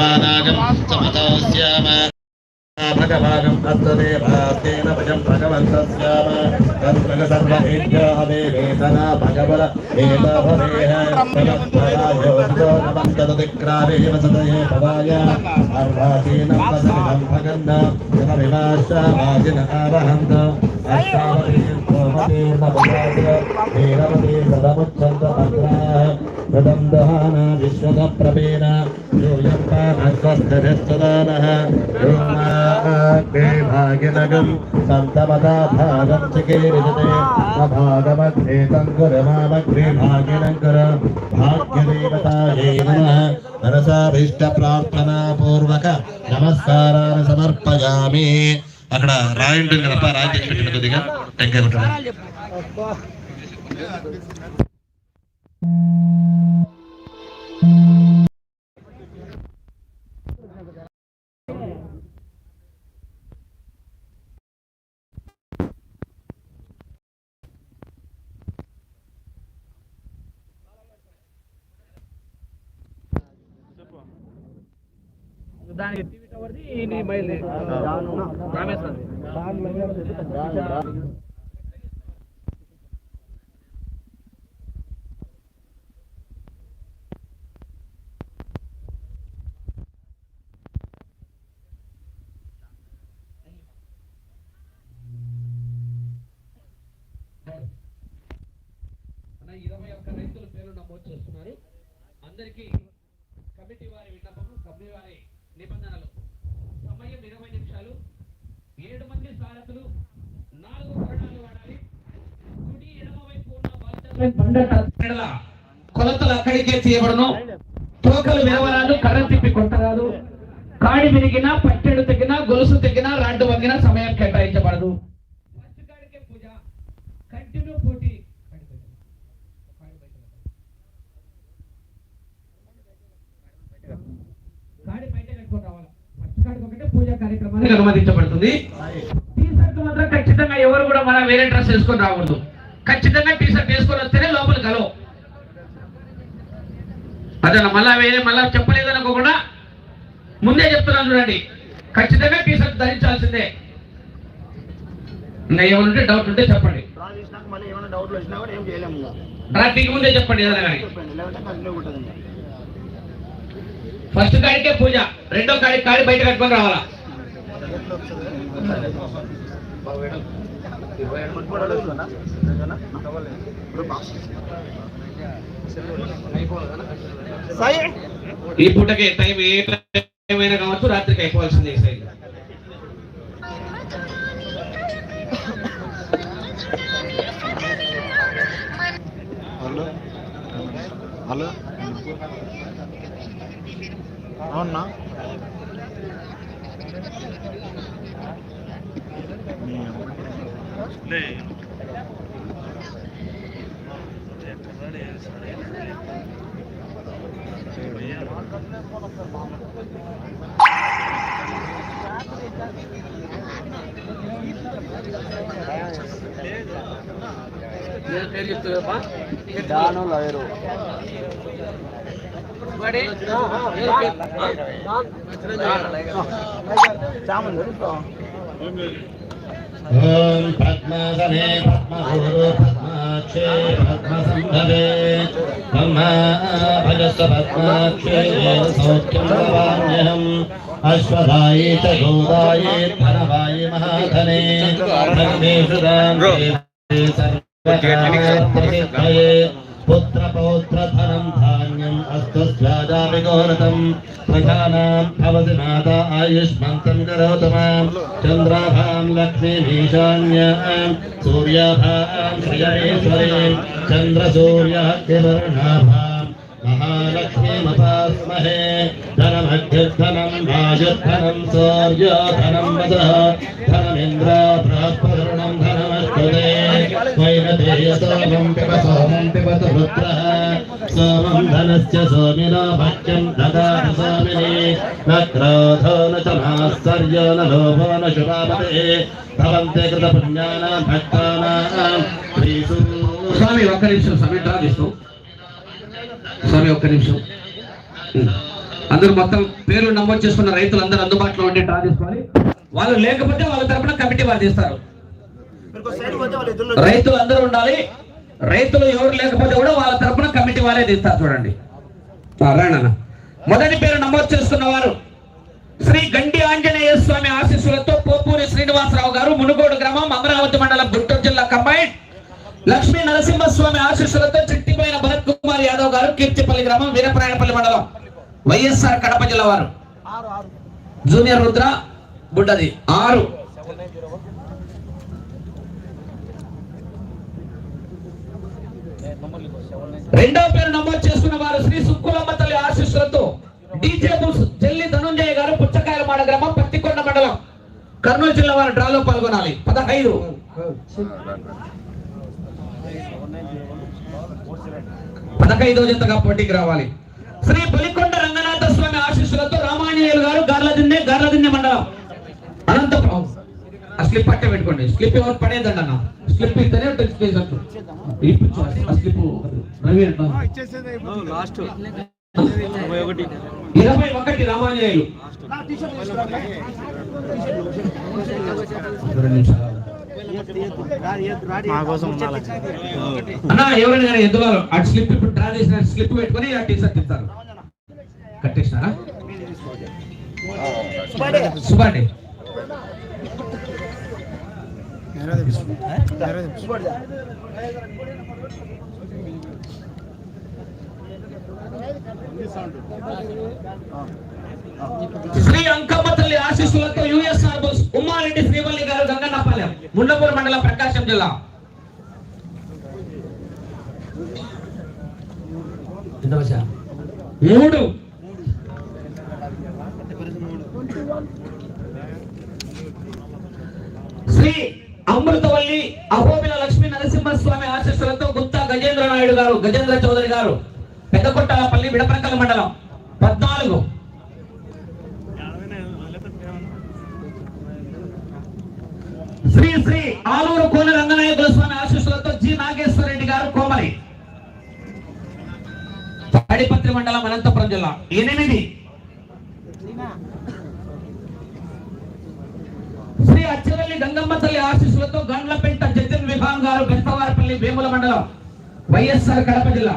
భగవానాగం సమతోస్యామ భగవానం తత్తదేవాస్తేన భజం భగవంతస్యామ తత్రగ సర్వవేద్యావేతన భగవల ఏతభవేహ తదత్తరాయోజో నమం తదతిక్రామే వసతయే భవాయ అర్వాచీన వసతిదం భగన్న జనవినాశ వాజిన ఆవహంత అష్టావతీర్భవతీర్ణ భవాయ వీరవతీ సదముచ్చంత భద్రాः ప్రదం దహాన విశ్వద ప్రభేణ యూయం పానస్వస్థిరస్తుదానः భాగ్యనగం సంతమదా భాగం చికీరిజతే అభాగమధ్యే తంకురమామగ్రే భాగ్యనంకర భాగ్యదేవతాయే నమః మనసాభీష్ట ప్రార్థనా పూర్వక నమస్కారాన్ని సమర్పయామి అక్కడ రాయి ఉంటుంది కదప్ప రాయి తెచ్చి పెట్టిన కొద్దిగా టెంకాయ కొట్టడం. దానికి టీవీ టవర్ది నీ మైల్ రామేశ్వరం. ఇరవై ఒక్క రైతుల పేరు నమోదు చేస్తున్నారు. అందరికీ కమిటీ వారి విన్నపము కమిటీ వారి నిబంధనలు. సమయం ఇరవై నిమిషాలు. ఏడు మంది సారథులు నాలుగు కొరడాలు వాడాలి. కుడి ఎడమ వైపు ఉన్న బాధ్యతలను కొలతలు అక్కడికే చేయబడను తోకలు విరవరాదు కర్ర తిప్పి కొట్టరాదు. కాడి విరిగినా పట్టెడు తెగినా గొలుసు తెగినా రాడ్డు వంగినా సమయం కేటాయించబడదు. ఫస్ట్ కాడికే పూజ. కంటిన్యూ పోటీ కాడి బయట కట్టుకొని రావాలి ఫస్ట్ కాడికి ఒకటే పూజా కార్యక్రమానికి అనుమతించబడుతుంది. టీ షర్ట్ మాత్రం ఖచ్చితంగా ఎవరు కూడా మన వేరే డ్రెస్ వేసుకొని రాకూడదు. ఖచ్చితంగా టీ షర్ట్ వేసుకొని వస్తేనే లోపల కలవు అదే మళ్ళా వేరే మళ్ళా చెప్పలేదు అనుకోకుండా ముందే చెప్తున్నాను చూడండి. ఖచ్చితంగా టీ షర్ట్ ధరించాల్సిందే. ఇంకా ఏమైనా డౌట్ ఉంటే చెప్పండి. డ్రా చేసినాక మళ్ళీ ఏమైనా డౌట్లు వచ్చినా కూడా ఏం చేయలేము ఇంకా. రాత్రికి ముందే చెప్పండి ఏదైనా కానీ చెప్పండి లేదంటే కంటిన్యూ ఉంటుంది ఇంకా ఫస్ట్ కాడికే పూజ రెండో కాడి కాడి బయట కట్టుకొని రావాలా? ఈ పూటకి టైం ఏ టైం అయినా కావచ్చు రాత్రికి అయిపోవాల్సిందే సైడ్. పేరు చెప్తావా దాను లాయరు చామంది ॐ पद्मासने पद्मगुरु पद्माक्षे पद्मसम्भवे ब्रह्माभजस्व पद्माक्षे सौख्यं भवाम्यहम् अश्वधाये च गोदाये धनवाये महाधने धन्येषु दाम्ये सर्वकारत्रिभये पुत्रपौत्र विगोरथं प्रजानाम् अवधिनाथा आयुष्मन्तं करोतु माँ चन्द्राभां लक्ष्मीमीशान्यां सूर्याभां श्रियमेश्वरीं चन्द्रसूर्यहत्यवर्णाभां महालक्ष्मीमपास्महे धनमध्यधनं राजधनं सौर्यधनं सोमं पिब सोमं पिबत रुद्रः सोमं धनस्य सोमिनो भक्ष्यं ददातु सोमिनि न क्रोधो न च मात्सर्यो न लोभो न शुभापते भवन्ते कृतपुण्यानां भक्तानां श्रीसु స్వామి ఒక్క నిమిషం స్వామి డ్రా తీసుకో స్వామి ఒక్క నిమిషం అందరూ మొత్తం పేర్లు నమోదు చేసుకున్న రైతులు అందరూ అందుబాటులో ఉండి డ్రా తీసుకోవాలి వాళ్ళు లేకపోతే వాళ్ళ తరపున కమిటీ వారు తీస్తారు రైతులు అందరూ ఉండాలి. రైతులు ఎవరు లేకపోతే కూడా వాళ్ళ తరపున కమిటీ వారే తీస్తారు చూడండి. మొదటి పేరు నమోదు చేసుకున్న వారు శ్రీ గండి ఆంజనేయ స్వామి ఆశీస్సులతో పోపూరి శ్రీనివాసరావు గారు మునుగోడు గ్రామం అమరావతి మండలం గుంటూరు జిల్లా కంబైన్. లక్ష్మీ నరసింహస్వామి ఆశీస్సులతో చిట్టిపోయిన భరత్ కుమార్ యాదవ్ గారు కీర్తిపల్లి గ్రామం వీరప్రాయపల్లి మండలం వైఎస్ఆర్ కడప జిల్లా వారు. జూనియర్ రుద్ర బుడ్డది ఆరు. రెండో పేరు నమోదు చేసుకున్న వారు శ్రీ సుక్కులమ్మ తల్లి ఆశీస్సులతో డీజే బుల్స్ చెల్లి ధనుంజయ గారు పుచ్చకాయలమాడ గ్రామం పత్తికొండ మండలం. కర్నూలు జిల్లా వారు డ్రాలో పాల్గొనాలి. పదహైదు. పదహైదో జంతగా పోటీకి రావాలి. శ్రీ బలికొండ రంగనాథ స్వామి ఆశీస్సులతో రామాంజనేయులు గారు గార్లదిన్నె గార్లదిన్నె మండలం. అనంతపురం. ఆ స్లిప్ పట్టే పెట్టుకోండి. స్లిప్ ఎవరు పడేదండి అన్న? స్లిప్ ఇస్తేనే టచ్ ఇప్పించు ఆ స్లిప్ లాస్ట్ ఇరవై ఒకటి. ఇరవై ఒకటి రామాంజనేయులు రెండు నిమిషాలు. మా కోసం అన్న ఎవరైనా కానీ అటు స్లిప్ ఇప్పుడు డ్రా చేసిన స్లిప్ పెట్టుకొని ఆ టీ షర్ట్ ఇస్తారు. కట్టేసినారా? సుబాండి శ్రీ అంకమ్మ తల్లి ఆశీస్సులతో యుఎస్ఆర్ బస్ ఉమ్మారెడ్డి శ్రీవల్లి గారు గంగన్నపాలెం ముండపూర్ మండలం ప్రకాశం జిల్లా? మూడు శ్రీ అమృతవల్లి అహోబిల లక్ష్మీ నరసింహస్వామి గజేంద్ర నాయుడు గారు గజేంద్ర చౌదరి గారు పెద్దకొట్టాలపల్లి విడప్రకల మండలం. పద్నాలుగు. శ్రీ శ్రీ ఆలూరు కోన రంగనాయకుల స్వామి ఆశీస్సులతో జి నాగేశ్వర రెడ్డి గారు కోమలి. తాడిపత్రి మండలం అనంతపురం జిల్లా. ఎనిమిది. శ్రీ అచ్చరల్లి గంగమ్మ తల్లి ఆశీస్సులతో గండ్లపెంట జతిన్ విభాగం గారు పెద్దవారిపల్లి వేముల మండలం. వైఎస్ఆర్ కడప జిల్లా.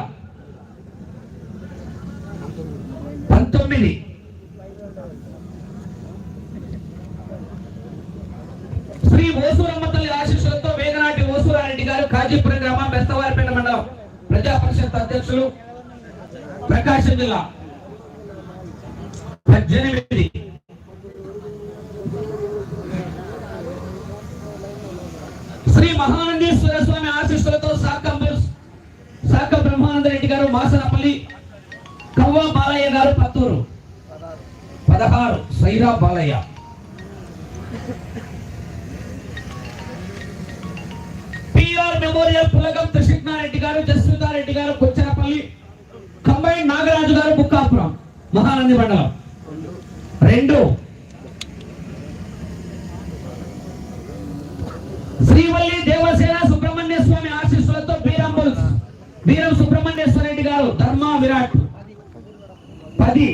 పంతొమ్మిది. శ్రీ ఓసూరమ్మ తల్లి ఆశీస్సులతో వేగనాటి ఓసూరారెడ్డి గారు కాజీపురం గ్రామం బెస్తవారిపేట మండలం ప్రజా పరిషత్ అధ్యక్షులు. ప్రకాశం జిల్లా. పద్దెనిమిది. శ్రీ మహానందీశ్వర స్వామి ఆశీస్సులతో బ్రహ్మానంద రెడ్డి గారు మాసనపల్లి కవ్వ బాలయ్య గారు పత్తూరు. పదహారు. సైరా బాలయ్య. పిఆర్ మెమోరియల్ పులగం త్రిశిగ్నారెడ్డి గారు జస్మితారెడ్డి గారు కొచ్చరపల్లి కంబైన్ నాగరాజు గారు బుక్కాపురం మహానంది మండలం. రెండు. శ్రీవల్లి దేవసేన సుబ్రహ్మణ్య స్వామి ఆశీస్సులతో బీరాంబుల్స్. వీరం సుబ్రహ్మణ్యేశ్వర రెడ్డి గారు ధర్మ విరాట్. పది.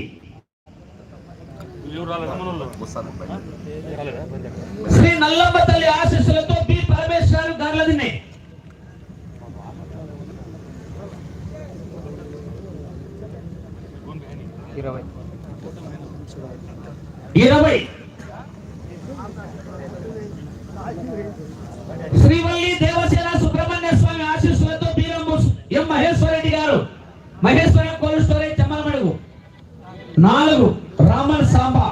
శ్రీ నల్లమ్మ తల్లి ఆశీస్సులతో బి పరమేశ్వర గార్లదిన్నే ఇరవై. ఇరవై. శ్రీవల్లి మహేశ్వర రెడ్డి గారు. Maheshwara cold storage Chemmalamadugu. నాలుగు రామన్ సాంబా.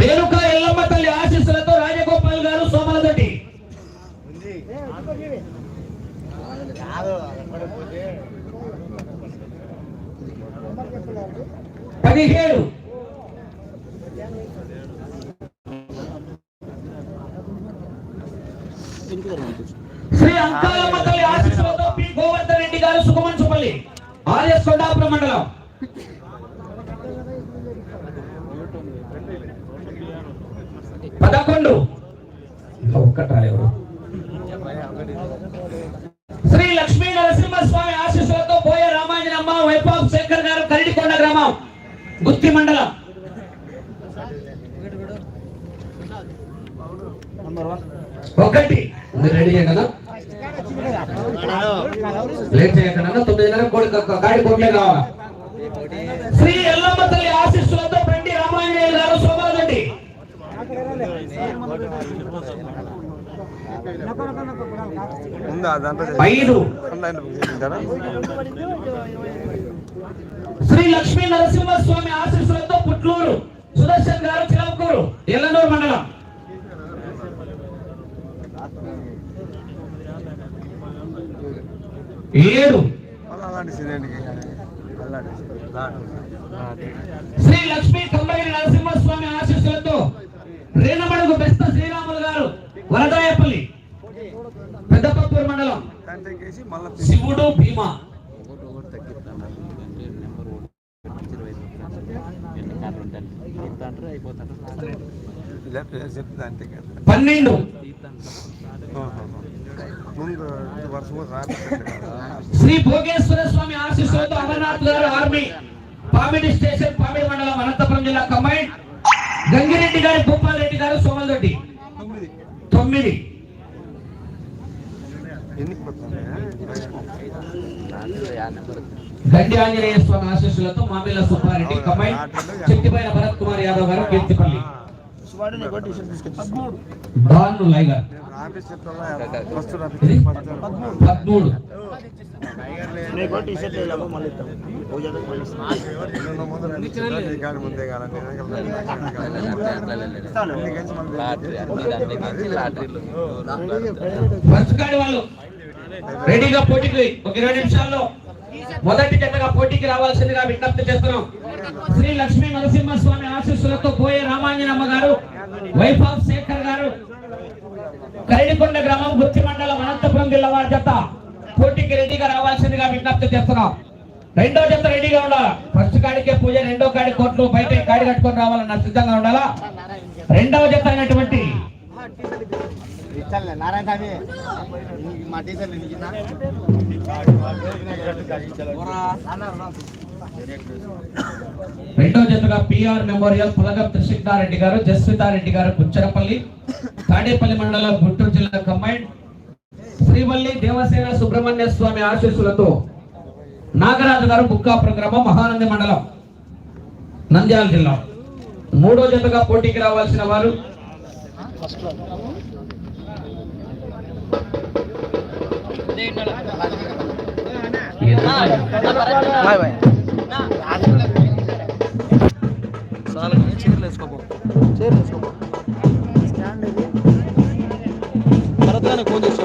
రేణుక ఎల్లమ్మ తల్లి ఆశీస్సులతో రాజగోపాల్ గారు సోమలదొడ్డి పదిహేడు అంకాలమ్మ తల్లి ఆశీస్సులతో పి. గోవర్ధన్ రెడ్డి గారు సుఖమంచుపల్లి ఆర్ఎస్ కొండాపురం మండలం. పదకొండు. ఇంకా ఒక్కటి రాలేవు శ్రీ లక్ష్మీ నరసింహస్వామి ఆశీస్సులతో వైభవ్ శేఖర్ గారు కరిడికొండ గ్రామం గుత్తి మండలం. ఒకటి. రెడీ కదా? లేట్ చేయకుండా తొమ్మిదిన్నర కోడి గాడి కోట్లే కావాలా? శ్రీ ఎల్లమ్మ తల్లి ఆశీస్సులతో రామాంజనేయ గారు ఐదు. శ్రీ లక్ష్మీ నరసింహస్వామి ఆశీస్సులతో పుట్లూరు సుదర్శన్ గారు చిలవకూరు ఎల్లనూరు మండలం. ఏడు. శ్రీ లక్ష్మీ కమ్మగిరి నరసింహస్వామి ఆశీస్సులతో రేణమడుగు బెస్త శ్రీరాములు గారు వరదాయపల్లి పెద్దపప్పూరు మండలం శివుడు భీమా. పన్నెండు. శ్రీ భోగేశ్వర స్వామి ఆశీస్సులతో అమర్నాథ్ గారు ఆర్మీ పామిడి స్టేషన్ పామిడి మండలం అనంతపురం జిల్లా కంబైన్. గంగిరెడ్డి గారి భూపాల్ రెడ్డి గారు సోమల్ రెడ్డి. తొమ్మిది. గండి ఆంజనేయ స్వామి ఆశీస్సులతో మామిళ్ళ సుబ్బారెడ్డి కంబైన్. చెట్టిపైన భరత్ కుమార్ యాదవ్ గారు కీర్తిపల్లి. డాన్ లైగర్? పదమూడు. వాళ్ళు రెడీగా పోటీకి ఒక ఇరవై నిమిషాల్లో మొదటి జతగా పోటీకి రావాల్సిందిగా విజ్ఞప్తి చేస్తున్నాం. శ్రీ లక్ష్మీ నరసింహస్వామి ఆశీస్సులతో పోయే రామాంజనమ్మ గారు వైఫ్ ఆఫ్ శేఖర్ గారు కరడికొండ గ్రామం వృత్తి మండలం అనంతపురం జిల్లా వారి జత పోటీకి రెడీగా రావాల్సిందిగా విజ్ఞప్తి చేస్తున్నాం. రెండో జత రెడీగా ఉండాలా? ఫస్ట్ కాడికే పూజ రెండో కాడి కోట్లు బయట కాడి కట్టుకొని రావాలన్న సిద్ధంగా ఉండాలా? రెండవ జత అయినటువంటి నారాయణ స్వామి మా టీచర్లు రెండో జతగా పిఆర్ మెమోరియల్ పులగం త్రిశిక్తారెడ్డి గారు జస్వితారెడ్డి గారు కుచ్చరపల్లి తాడేపల్లి మండలం గుంటూరు జిల్లా కంబైన్ శ్రీవల్లి దేవసేన సుబ్రహ్మణ్య స్వామి ఆశీస్సులతో నాగరాజు గారు బుక్కాపురం గ్రామం మహానంది మండలం నంద్యాల జిల్లా. మూడో జతగా పోటీకి రావాల్సిన వారు బాయ్ బాయ్ చాలా చీరలు వేసుకోపో చీరలు వేసుకోపో భరత్ గానే ఫోన్ చేసి